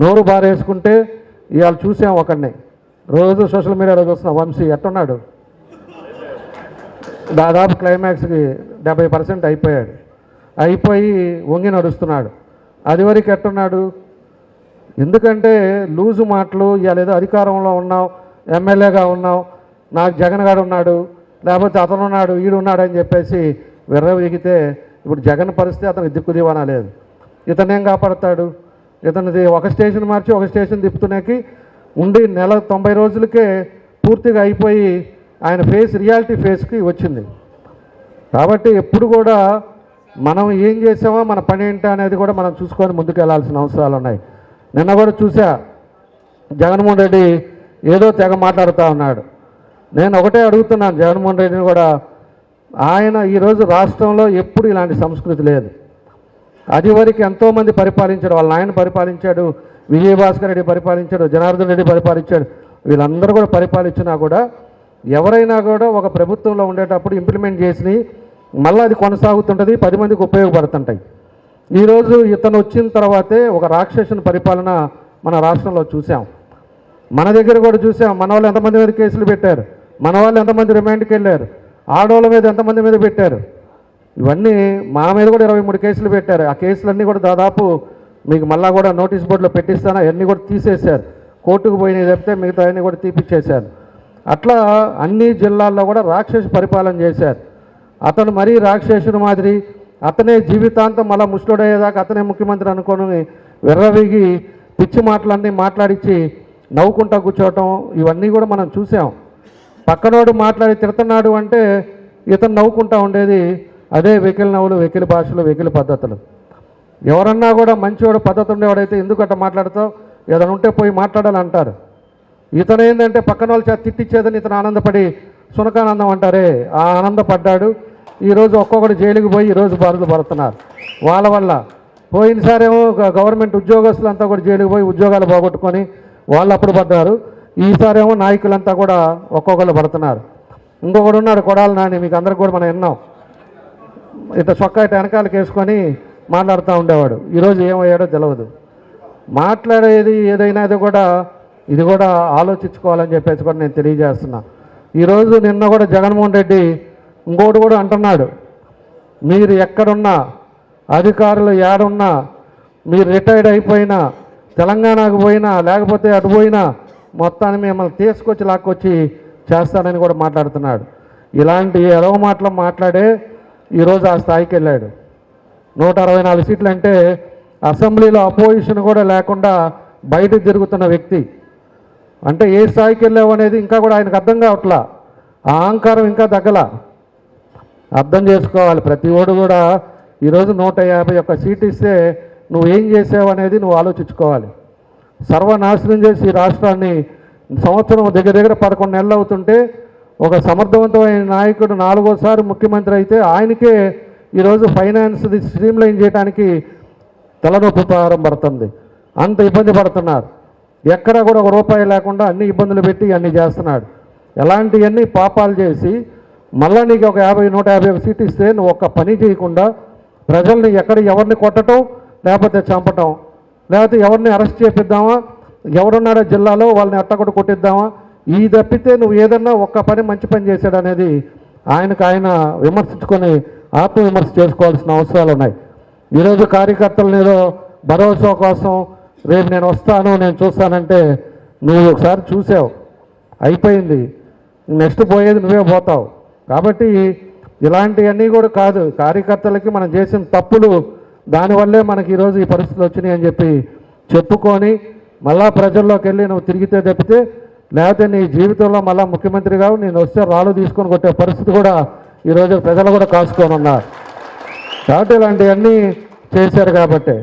నోరు బారేసుకుంటే ఇవాళ చూసాం ఒకడిని. రోజు సోషల్ మీడియాలో చూస్తున్నాం వంశీ ఎట్టున్నాడు? దాదాపు క్లైమాక్స్కి డెబ్బై పర్సెంట్ అయిపోయాడు. అయిపోయి వంగి నడుస్తున్నాడు. అది వరకు ఎట్టున్నాడు? ఎందుకంటే లూజు మాటలు ఇవాళ ఏదో అధికారంలో ఉన్నావు ఎమ్మెల్యేగా ఉన్నావు నాకు జగన్ గారు ఉన్నాడు లేకపోతే అతను ఉన్నాడు ఈడున్నాడు అని చెప్పేసి విర్రవీగితే ఇప్పుడు జగన్ పరిస్థితి అతనికి దిక్కు దివానా లేదు. ఇతనేం కాపాడతాడు? ఇతనిది ఒక స్టేషన్ మార్చి ఒక స్టేషన్ తిప్పుతున్నాకి ఉండి నెల తొంభై రోజులకే పూర్తిగా అయిపోయి ఆయన ఫేస్ రియాలిటీ ఫేస్కి వచ్చింది. కాబట్టి ఎప్పుడు కూడా మనం ఏం చేసామో మన పని ఏంటో అనేది కూడా మనం చూసుకొని ముందుకు వెళ్ళాల్సిన అవసరాలు ఉన్నాయి. నిన్న కూడా చూసా జగన్మోహన్ రెడ్డి ఏదో తెగ మాట్లాడుతూ ఉన్నాడు. నేను ఒకటే అడుగుతున్నాను జగన్మోహన్ రెడ్డిని కూడా ఆయన ఈరోజు రాష్ట్రంలో ఎప్పుడు ఇలాంటి సంస్కృతి లేదు. అది వరకు ఎంతోమంది పరిపాలించాడు వాళ్ళ నాయన పరిపాలించాడు విజయభాస్కర్ రెడ్డి పరిపాలించాడు జనార్దన్ రెడ్డి పరిపాలించాడు. వీళ్ళందరూ కూడా పరిపాలించినా కూడా ఎవరైనా కూడా ఒక ప్రభుత్వంలో ఉండేటప్పుడు ఇంప్లిమెంట్ చేసి మళ్ళీ అది కొనసాగుతుంటుంది పది మందికి ఉపయోగపడుతుంటాయి. ఈరోజు ఇతను వచ్చిన తర్వాతే ఒక రాక్షసుని పరిపాలన మన రాష్ట్రంలో చూసాం. మన దగ్గర కూడా చూసాం మన వాళ్ళు ఎంతమంది మీద కేసులు పెట్టారు మన వాళ్ళు ఎంతమంది రిమాండ్కి వెళ్ళారు ఆడవాళ్ళ మీద ఎంతమంది మీద పెట్టారు. ఇవన్నీ మా మీద కూడా ఇరవై మూడు కేసులు పెట్టారు. ఆ కేసులన్నీ కూడా దాదాపు మీకు మళ్ళా కూడా నోటీస్ బోర్డులో పెట్టిస్తాను. అవన్నీ కూడా తీసేశారు. కోర్టుకు పోయినవి చెప్తే మిగతా అన్నీ కూడా తీపిచ్చేశారు. అట్లా అన్ని జిల్లాల్లో కూడా రాక్షస పరిపాలన చేశారు. అతను మరీ రాక్షసుని మాదిరి అతనే జీవితాంతం మళ్ళా ముసలుడయ్యేదాకా అతనే ముఖ్యమంత్రి అనుకోని విర్రవీగి పిచ్చి మాటలన్నీ మాట్లాడించి నవ్వుకుంటా కూర్చోవటం ఇవన్నీ కూడా మనం చూసాం. పక్కనోడు మాట్లాడి తిడుతున్నాడు అంటే ఇతను నవ్వుకుంటా ఉండేది అదే వెకిలి నవ్వులు వెకిలి భాషలు వెకిలి పద్ధతులు. ఎవరన్నా కూడా మంచివాడు పద్ధతి ఉండేవాడైతే ఎందుకు అట్లా మాట్లాడతావు? ఏదైనా ఉంటే పోయి మాట్లాడాలి అంటారు ఇతను ఏంటంటే పక్కన వాళ్ళు చేత తిట్టించేదని ఇతను ఆనందపడి సునకానందం అంటారే ఆ ఆనందపడ్డాడు. ఈరోజు ఒక్కొక్కటి జైలుకి పోయి ఈరోజు బాధలు పడుతున్నారు. వాళ్ళ వల్ల. పోయినసారేమో గ- గవర్నమెంట్ ఉద్యోగస్తులంతా కూడా జైలుకి పోయి ఉద్యోగాలు పోగొట్టుకొని వాళ్ళు అప్పుడు పడ్డారు. ఈసారేమో నాయకులంతా కూడా ఒక్కొక్కరు పడుతున్నారు. ఇంకొకడు ఉన్నాడు కొడాలి నాని మీకు అందరికి కూడా మనం విన్నాం. ఇంత చొక్కా ఇట్లా వెనకాలకి వేసుకొని మాట్లాడుతూ ఉండేవాడు. ఈరోజు ఏమయ్యాడో తెలియదు మాట్లాడేది ఏదైనా అది కూడా ఇది కూడా ఆలోచించుకోవాలని చెప్పేసి కూడా నేను తెలియజేస్తున్నా. ఈరోజు నిన్న కూడా జగన్మోహన్ రెడ్డి ఇంకోటి కూడా అంటున్నాడు. మీరు ఎక్కడున్నా అధికారులు ఏడున్నా మీరు రిటైర్డ్ అయిపోయినా తెలంగాణకు పోయినా లేకపోతే అటు పోయినా మొత్తాన్ని మిమ్మల్ని తీసుకొచ్చి లాక్కొచ్చి చేస్తానని కూడా మాట్లాడుతున్నాడు. ఇలాంటి ఎరవ మాటలు మాట్లాడే ఈరోజు ఆ స్థాయికి వెళ్ళాడు. నూట అరవై నాలుగు సీట్లు అంటే అసెంబ్లీలో అపోజిషన్ కూడా లేకుండా బయట తిరుగుతున్న వ్యక్తి. అంటే ఏ స్థాయికి వెళ్ళావు అనేది ఇంకా కూడా ఆయనకు అర్థం కావట్లా. ఆ అహంకారం ఇంకా తగ్గల. అర్థం చేసుకోవాలి. ప్రతి ఓడు కూడా ఈరోజు నూట యాభై ఒక్క సీట్ ఇస్తే నువ్వు ఏం చేసావు అనేది నువ్వు ఆలోచించుకోవాలి. సర్వనాశనం చేసి రాష్ట్రాన్ని సంవత్సరం దగ్గర దగ్గర పదకొండు నెలలు అవుతుంటే ఒక సమర్థవంతమైన నాయకుడు నాలుగోసారి ముఖ్యమంత్రి అయితే ఆయనకే ఈరోజు ఫైనాన్స్ది స్ట్రీమ్లైన్ చేయడానికి తలనొప్పి ప్రారంభపడుతుంది అంత ఇబ్బంది పడుతున్నారు. ఎక్కడ కూడా ఒక రూపాయి లేకుండా అన్ని ఇబ్బందులు పెట్టి అన్ని చేస్తున్నాడు. ఎలాంటివన్నీ పాపాలు చేసి మళ్ళా నీకు ఒక యాభై నూట యాభై ఒక సీట్ ఇస్తే నువ్వు ఒక్క పని చేయకుండా ప్రజల్ని ఎక్కడ ఎవరిని కొట్టడం లేకపోతే చంపటం లేకపోతే ఎవరిని అరెస్ట్ చేపిద్దామా ఎవరున్నారో జిల్లాలో వాళ్ళని అట్టకొట్టు కొట్టిద్దామా ఈ తప్పితే నువ్వు ఏదన్నా ఒక్క పని మంచి పని చేశాడు అనేది ఆయనకు ఆయన విమర్శించుకొని ఆత్మవిమర్శ చేసుకోవాల్సిన అవసరాలు ఉన్నాయి. ఈరోజు కార్యకర్తలు ఏదో భరోసా కోసం రేపు నేను వస్తాను నేను చూస్తానంటే నువ్వు ఒకసారి చూసావు. అయిపోయింది. నెక్స్ట్ పోయేది నువ్వే పోతావు. కాబట్టి ఇలాంటివన్నీ కూడా కాదు. కార్యకర్తలకి మనం చేసిన తప్పులు దానివల్లే మనకి ఈరోజు ఈ పరిస్థితులు వచ్చినాయి అని చెప్పి చెప్పుకొని మళ్ళా ప్రజల్లోకి వెళ్ళి నువ్వు తిరిగితే తప్పితే లేకపోతే నీ జీవితంలో మళ్ళా ముఖ్యమంత్రిగా నేను వస్తే రాళ్ళు తీసుకొని కొట్టే పరిస్థితి కూడా ఈరోజు ప్రజలు కూడా కాసుకొని ఉన్నారు. కాబట్టి ఇలాంటివన్నీ చేశారు కాబట్టి